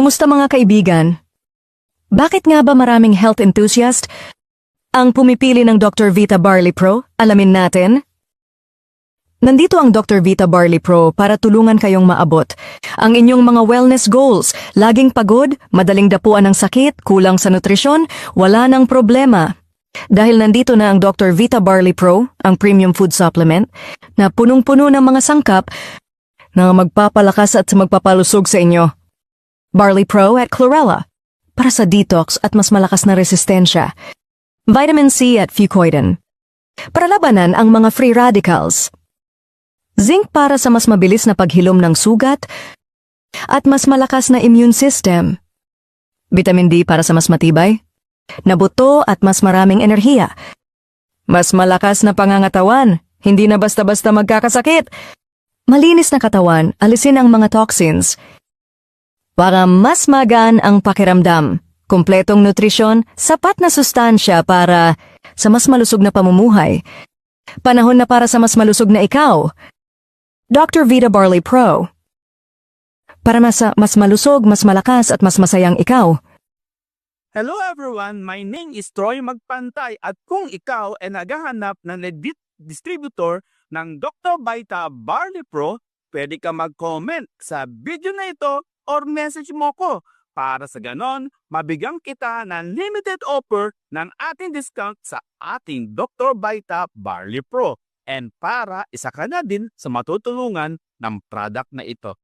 Kumusta mga kaibigan? Bakit nga ba maraming health enthusiast ang pumipili ng Dr. Vita Barley Pro? Alamin natin. Nandito ang Dr. Vita Barley Pro para tulungan kayong maabot ang inyong mga wellness goals. Laging pagod, madaling dapuan ng sakit, kulang sa nutrisyon, wala nang problema. Dahil nandito na ang Dr. Vita Barley Pro, ang premium food supplement, na punong-puno ng mga sangkap na magpapalakas at magpapalusog sa inyo. Barley Pro at Chlorella para sa detox at mas malakas na resistensya. Vitamin C at fucoidan para labanan ang mga free radicals. Zinc para sa mas mabilis na paghilom ng sugat at mas malakas na immune system. Vitamin D para sa mas matibay, na buto at mas maraming enerhiya. Mas malakas na pangangatawan, hindi na basta-basta magkakasakit. Malinis na katawan, alisin ang mga toxins. Para mas magaan ang pakiramdam, kumpletong nutrisyon, sapat na sustansya para sa mas malusog na pamumuhay. Panahon na para sa mas malusog na ikaw. Dr. Vita Barley Pro. Para mas, mas malusog, mas malakas at mas masayang ikaw. Hello everyone, my name is Troy Magpantay at kung ikaw ay naghahanap ng legit distributor ng Dr. Vita Barley Pro, pwede ka mag-comment sa video na ito or message mo ko para sa ganon, mabigyan kita ng limited offer ng ating discount sa ating Dr. Vita Barley Pro and para isa ka na din sa matutulungan ng product na ito.